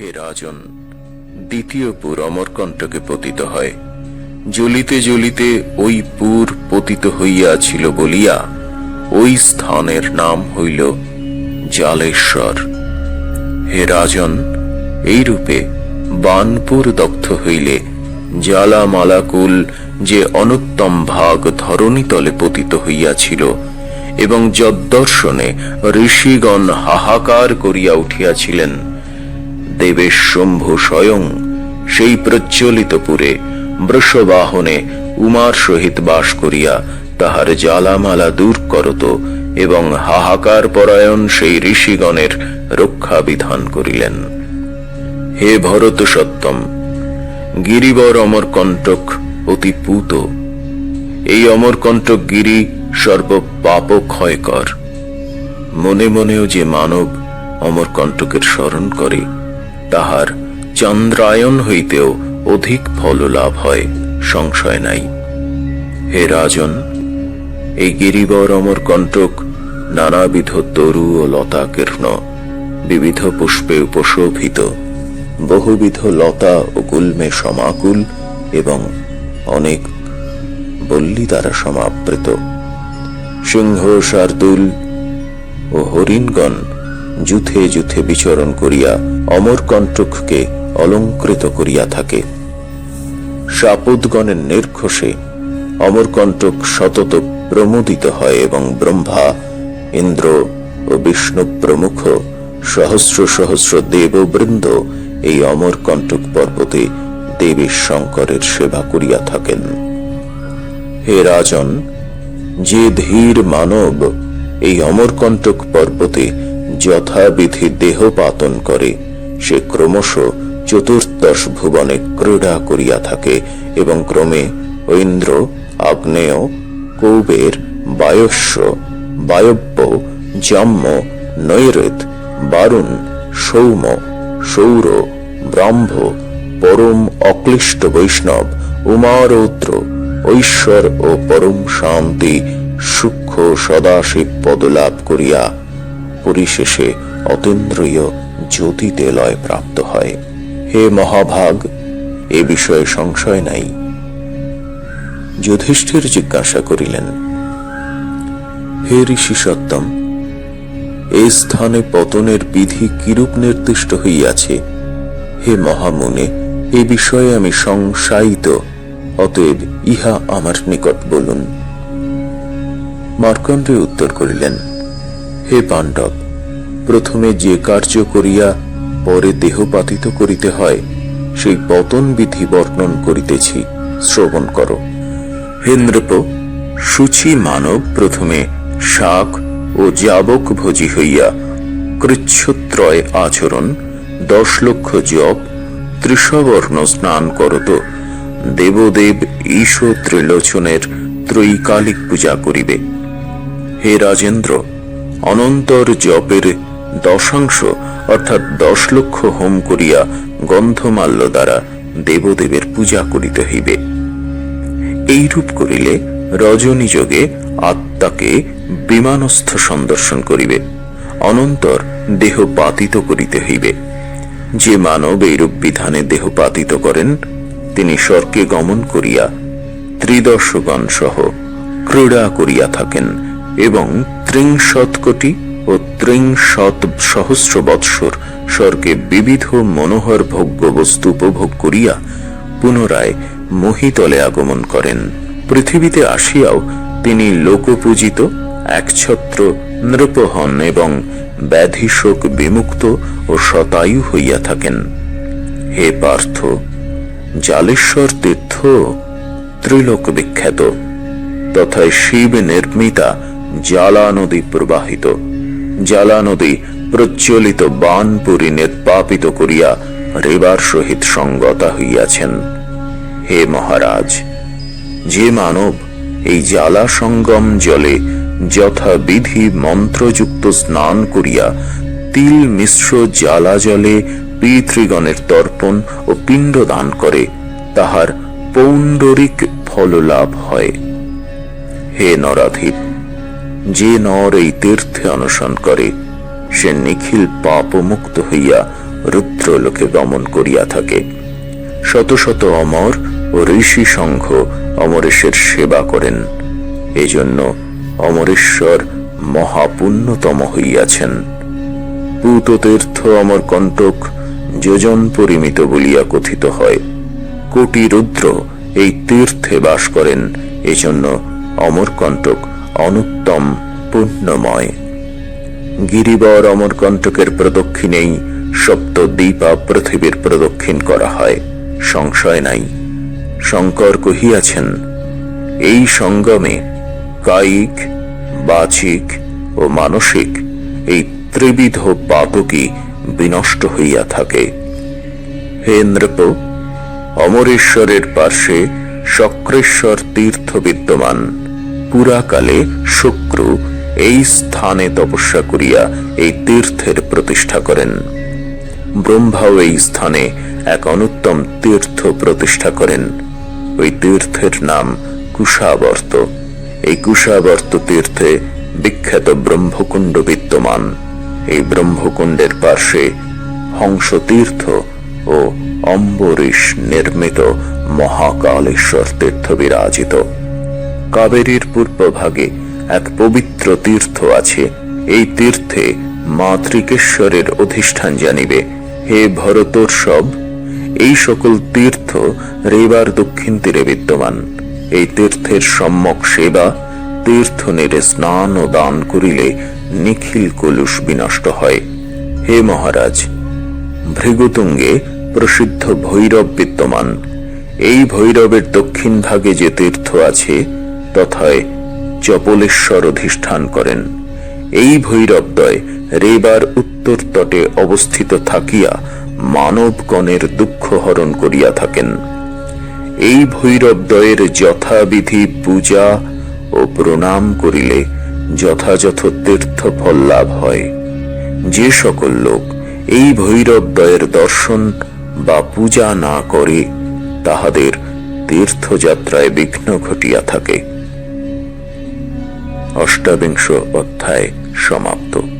হে রাজন, দ্বিতীয় পুর অমরকণ্টকে পতিত হয়। জ্বলিতে জ্বলিতে ওই পুর পতিত হইয়াছিল বলিয়া ওই স্থানের নাম হইল জালেশ্বর। হে রাজন এই রূপে বানপুর দগ্ধ হইলে জ্বালা মালাকুল যে অনুত্তম ভাগ ধরণীতলে পতিত হইয়াছিল এবং যদ্দর্শনে ঋষিগণ হাহাকার করিয়া উঠিয়াছিলেন। দেবেশ শম্ভু স্বয়ং। সেই প্রজ্বলিত পুরে বৃষবাহনে উমার সহিত বাস করিয়া তাহার জ্বালামালা দূর করত এবং হাহাকার পরায়ণ সেই ঋষিগণের রক্ষা বিধান করিলেন। হে ভরত সত্যম, গিরিবর অমরকণ্টক অতি পূত। এই অমরকণ্টক গিরি সর্ব পাপ ক্ষয়কর মনে মনেও যে মানব অমরকণ্টকের স্মরণ করে তাহার চন্দ্রায়ন হইতেও অধিক ফল লাভ হয়, সংশয় নাই। হে রাজন, এই গিরিবর অমরকণ্টক নানাবিধ তরু ও লতা কীর্ণ বিবিধ পুষ্পে উপশোভিত, বহুবিধ লতা ও গুল্মে সমাকুল এবং অনেক বল্লী দ্বারা সমাবৃত। সিংহ, শার্দুল ও হরিণগণ যুথে যুথে বিচরণ করিয়া অমরকণ্টককে অলঙ্কৃত করিয়া থাকে। সাপুদগণের নির্ঘোষে অমরকণ্টক সতত প্রমোদিত হয় এবং ব্রহ্মা, ইন্দ্র ও বিষ্ণু প্রমুখ সহস্র সহস্র দেববৃন্দ এই অমরকণ্টক পর্বতে দেবী শঙ্করের সেবা করিয়া থাকেন। হে রাজন, যে ধীর মানব এই অমরকণ্টক পর্বতে যথাবিধি দেহপাতন করে। সে ক্রমশ চতুর্দশ ভুবনে ক্রীড়া করিয়া থাকে এবং ক্রমে ঐন্দ্র, আগ্নেয়, কৌবের, বায়স্য, বায়ব্য, জাম্য, নৈরৃত, বারুণ সৌম সৌর, ব্রাহ্ম, পরম অক্লিষ্ট বৈষ্ণব, উমারৌদ্র, ঐশ্বর ও পরম শান্তি সূক্ষ্ম সদাশিব পদলাভ করিয়া পরিশেষে অতীন্দ্রিয় জ্যোতিতে লয় প্রাপ্ত হয়। হে মহাভাগ, এ বিষয়ে সংশয় নাই। যুধিষ্ঠির জিজ্ঞাসা করিলেন, হে ঋষি সত্যম, এই স্থানে পতনের বিধি কিরূপ নির্দিষ্ট হইয়াছে? হে মহামুনে, এ বিষয়ে আমি সংশায়িত, অতএব ইহা আমার নিকট বলুন। মার্কণ্ডে উত্তর করিলেন হে পাণ্ডব, প্রথমে যে কার্য করিয়া পরে দেহপাতিত করিতে হয়, সেই পতন বিধি বর্ণন করিতেছি, শ্রবণ করো। হেন্দ্রপ সুচি মানব প্রথমে শাক ও যাবক ভোজি হইয়া কৃচ্ছত্রয় আচরণ, দশ লক্ষ জপ ত্রিশবর্ণ স্নান করত, দেবদেব ঈশ ত্রিলোচনের ত্রৈকালিক পূজা করিবে। হে রাজেন্দ্র অনন্তর জপের দশাংশ, অর্থাৎ দশ লক্ষ হোম করিয়া গন্ধমাল্য দ্বারা দেবদেবের পূজা করিতে হইবে। এইরূপ করিলে রজনী যোগে আত্মাকে বিমানস্থ সন্দর্শন করিবে, অনন্তর দেহ পাতিত করিতে হইবে। যে মানব এইরূপ বিধানে দেহ পাতিত করেন, তিনি স্বর্গে গমন করিয়া ত্রিদর্শগণ সহ ক্রীড়া করিয়া থাকেন এবং ত্রিংশত কোটি ও ত্রিংশত সহস্র বৎসর স্বর্গে বিবিধ মনোহর ভোগ্য বস্তু উপভোগ করিয়া পুনরায় মহিতলে আগমন করেন। পৃথিবীতে আসিয়াও তিনি লোকপূজিত, একছত্র নৃপ হন এবং ব্যাধিশোক বিমুক্ত ও শতায়ু হইয়া থাকেন। হে পার্থ, জালেশ্বর তীর্থ ত্রিলোক বিখ্যাত। তথা শিব নির্মিতা জ্বালা নদী প্রবাহিত। জ্বালা নদী প্রজ্বলিত বানপুরী নির্বাপিত করিয়া রেবার সহিত সঙ্গতা হইয়াছেন। হে মহারাজ, যে মানব এই জ্বালা সঙ্গম জলে যথাবিধি মন্ত্রযুক্ত স্নান করিয়া তিল মিশ্র জ্বালা জলে পিতৃগণের তর্পণ ও পিণ্ড দান করে, তাহার পৌণ্ডরিক ফললাভ হয়। হে নরাধীপ যে নর এই তীর্থে অনশন করে, সে নিখিল পাপমুক্ত হইয়া রুদ্রলোকে গমন করিয়া থাকে। শত শত অমর ও ঋষি সংঘ অমরেশের সেবা করেন। এজন্য অমরেশ্বর মহাপুণ্যতম হইয়াছেন। পূততীর্থ অমরকণ্টক যোজন পরিমিত বলিয়া কথিত হয়, কোটি রুদ্র এই তীর্থে বাস করেন। এজন্য অমরকণ্টক অনুত্তম পুণ্যময় গিরিবর অমরকণ্টকের প্রদক্ষিণেই সপ্ত দীপা পৃথিবীর প্রদক্ষিণ করা হয়। সংশয় নাই। শঙ্কর কহিয়াছেন, এই সঙ্গমে কায়িক, বাচিক ও মানসিক এই ত্রিবিধ পাতকই বিনষ্ট হইয়া থাকে। হে নৃপ, অমরেশ্বরের পার্শ্বে শক্রেশ্বর তীর্থ বিদ্যমান পুরাকালে শুক্র এই স্থানে তপস্যা করিয়া এই তীর্থের প্রতিষ্ঠা করেন। ব্রহ্মাও এই স্থানে এক অনুত্তম তীর্থ প্রতিষ্ঠা করেন। ওই তীর্থের নাম কুশাবর্ত। এই কুশাবর্ত তীর্থে বিখ্যাত ব্রহ্মকুণ্ড বিদ্যমান। এই ব্রহ্মকুণ্ডের পার্শ্বে হংস তীর্থ ও অম্বরীশ নির্মিত মহাকালেশ্বর তীর্থ বিরাজিত। কাবেরীর পূর্বভাগে এক পবিত্র তীর্থ আছে। এই তীর্থে মা ত্রিকেশ্বরের অধিষ্ঠান জানিবে। হে ভরতোৎসব, এই সকল তীর্থ রেবার দক্ষিণ তীরে বিদ্যমান। এই তীর্থের সম্যক সেবা, তীর্থ নেড়ে স্নান ও দান করিলে নিখিল কলুষ বিনষ্ট হয়। হে মহারাজ, ভৃগুতুঙ্গে প্রসিদ্ধ ভৈরব বিদ্যমান। এই ভৈরবের দক্ষিণ ভাগে যে তীর্থ আছে তথায় চপলেশ্বর অধিষ্ঠান করেন। এই ভৈরবদ্বয় রেবার উত্তর তটে অবস্থিত থাকিয়া মানবগণের দুঃখ হরণ করিয়া থাকেন। এই ভৈরবদ্বয়ের যথাবিধি পূজা ও প্রণাম করিলে যথাযথ তীর্থ ফল লাভ হয়। যে সকল লোক এই ভৈরবদ্বয়ের দর্শন বা পূজা না করে, তাহাদের তীর্থযাত্রায় বিঘ্ন ঘটিয়া থাকে। অষ্টাবিংশ অধ্যায় সমাপ্ত।